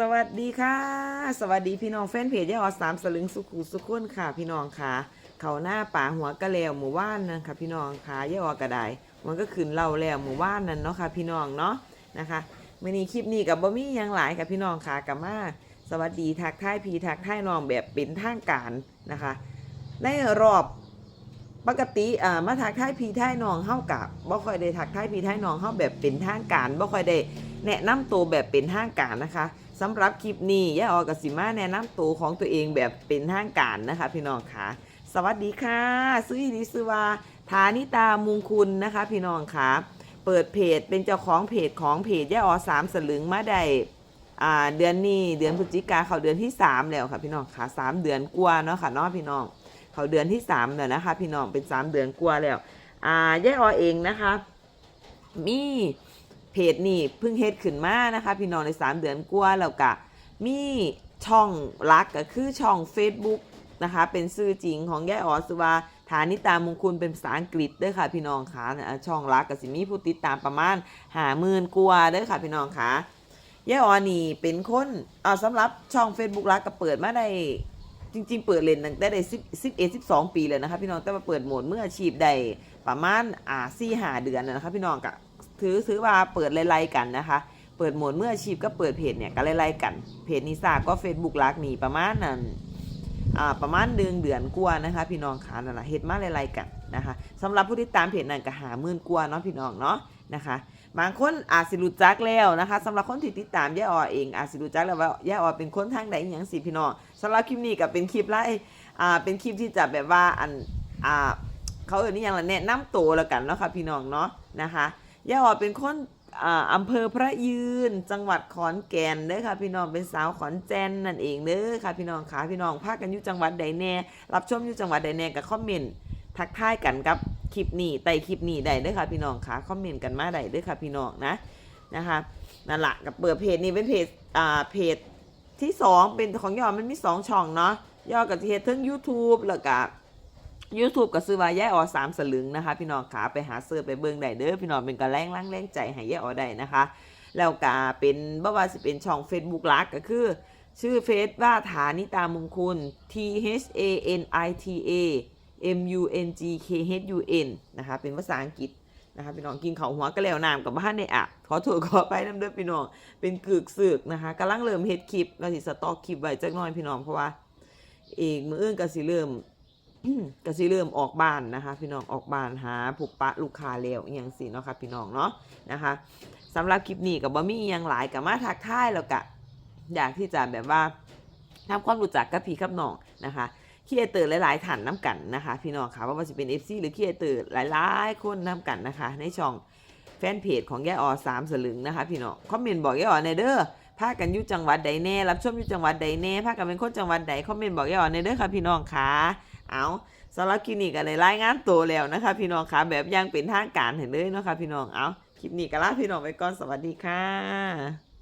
สวัสดีค่ะ สวัสดีพี่น้องแฟนเพจยาออสามสลึงสุขุสุขุนค่ะ พี่น้องค่ะ เขาหน้าป่าหัวกระเลวหมู่ว่านนะคะพี่น้องค่ะยาออกระไดมันก็ขึ้นเล่าแล้วหมู่ว่านนั่นเนาะค่ะ พี่น้องเนาะนะคะมื่อนี้คลิปนี้กับบ่มีหยังหลายค่ะพี่น้องค่ะกับมาสวัสดีทักทายพี่ทักทายน้องแบบเป็นทางการนะคะในรอบปกติอ่ามาทักทายพี่ทายน้องเฮากับบ่ค่อยได้ทักทายพี่ทายน้องเฮาแบบเป็นทางการบ่ค่อยได้แนะนำตัวแบบเป็นทางการนะคะ สำหรับคลิปนี้ย่าออกกับสิมาแนะนำตัวของตัวเองแบบเป็นทางการนะคะ พี่น้องค่ะ สวัสดีค่ะ ซื้อดีซื้อว่าฐานิตามุงคุณนะคะ พี่น้องค่ะ เปิดเพจเป็นเจ้าของเพจของเพจย่าออสามสลึงมาได้เดือนนี้เดือนพฤศจิกาเขาเดือนที่สามแล้วค่ะพี่น้องค่ะสามเดือนกว่าเนาะค่ะเนาะพี่น้อง เขาเดือนที่สามแล้วนะคะ พี่น้องเป็นสามเดือนกว่าแล้วอ่าย่าออเองนะคะ มี เพจนี่เพิ่งเฮ็ดขึ้นมานะคะ พี่น้องในสามเดือนกว่าแล้วก็มีช่องรักก็คือช่อง Facebook นะคะ เป็นชื่อจริงของย่ออสุวาฐานิตามงคุณเป็นภาษาอังกฤษเด้อค่ะ พี่น้องค่ะอ่าช่องรักก็สิมีผู้ติดตามประมาณหาหมื่นกว่าเด้อค่ะ พี่น้องค่ะย่ออนี่เป็นคนอ่าสำหรับช่อง Facebook รักก็เปิดมาได้ จริง ๆ เปิดเล่นตั้งแต่ได้สิบสิบเอ็ดสิบสองปีเลยนะคะพี่น้องแต่มาเปิดโหมดเมื่ออาชีพได้ประมาณอ่าสี่หาเดือนนะคะพี่น้องก็ถือถือว่าเปิดไล่ๆกันนะคะเปิดโหมดเมื่ออาชีพก็เปิดเพจเนี่ยก็ไล่ๆกันเพจนิสาก็เฟซบุ๊กลักนี่ประมาณนั้นอ่าประมาณเดือนเดือนกว่านะคะ พี่น้องค่ะนั่นแหละเฮ็ดมาไล่ๆกัน นะคะสำหรับผู้ที่ตามเพจนั้นก็หาหมื่นกว่าเนาะพี่น้องเนาะนะคะบางคนอาจสิรู้จักแล้วนะคะสำหรับคนที่ติดตามย่าออเองอาจสิรู้จักแล้วว่าย่าออเป็นคนทางใดอย่างสิพี่น้องสำหรับคลิปนี้ก็เป็นคลิปไล่อ่าเป็นคลิปที่จะแบบว่าอันอ่าเขาเอ่ยนี่อย่างละแนะนำตัวแล้วกันเนาะค่ะพี่น้องเนาะนะคะย่าออเป็นคนอ่าอำเภอพระยืนจังหวัดขอนแก่นเด้อค่ะพี่น้องเป็นสาวขอนแก่นนั่นเองเด้อค่ะพี่น้องค่ะพี่น้องพากันอยู่จังหวัดใดแน่รับชมอยู่จังหวัดใดแน่ก็คอมเมนต์ ทักทายกันกับคลิปนี้ไต่คลิปนี้ได้ด้อค่ะพี่น้องค่ะคอมเมนต์กันมาได้ด้อค่ะพี่น้องนะนะคะนั่นแหละกับเปิดเพจนี้เป็นเพจอ่าเพจที่สองเป็นของยอมันมีสองช่องเนาะยอกับเพจทั้ง YouTube แล้วก็ YouTube ก็ซื้อว่าแย่ออสามสลึงนะคะ พี่น้องขาไปหาเสิร์ไปเบิ่งได้เด้อพี่น้องเป็นกระแรงล่างแรงใจให้แย่ออได้นะคะ แล้วก็เป็นบ่ว่าสิเป็นช่อง Facebook ลักก็คือ ชื่อเฟซว่าฐานิตามงคล T H A N I T A M U N G K H U N นะคะเป็นภาษาอังกฤษนะคะพี่น้องกินเขาหัวก็แล้วน้ำกับบ้านในอะขอโทษขอไปน้ำเด้อพี่น้องเป็นกึกสึกนะคะกำลังเริ่มเฮ็ดคลิปเราสิสต็อกคลิปไว้จักหน่อยพี่น้องเพราะว่าเอกมืออื่นก็สิเริ่มก็สิเริ่มออกบ้านนะคะ พี่น้องออกบ้านหาผูกปะลูกค้าแล้วอย่างสิเนาะค่ะพี่น้องเนาะนะคะสำหรับคลิปนี้กับบ่มีอหยังหลายกับมาทักทายแล้วก็อยากที่จะแบบว่าทำความรู้จักกับพี่กับน้องนะคะ คีเอเตอร์หลายๆท่านน้ำกันนะคะ พี่น้องค่ะว่าว่าจะเป็น FC หรือคีเอเตอร์หลายๆ คนน้ำกันนะคะ ในช่องแฟนเพจของแย่ออสามสลึงนะคะ พี่น้องคอมเมนต์บอกแย่ออในเด้อพากันยู่จังหวัดใดแน่รับชมยู่จังหวัดใดแน่พากันเป็นคนจังหวัดใดคอมเมนต์บอกแย่ออในเด้อค่ะพี่น้องค่ะเอาสำหรับคลินี้ก็ได้รายงานตัวแล้วนะคะ พี่น้องค่ะแบบยังเป็นทางการเห็นเลยเนาะคะพี่น้องเอาคลิปนี้ก็ลาพี่น้องไปก่อนสวัสดีค่ะ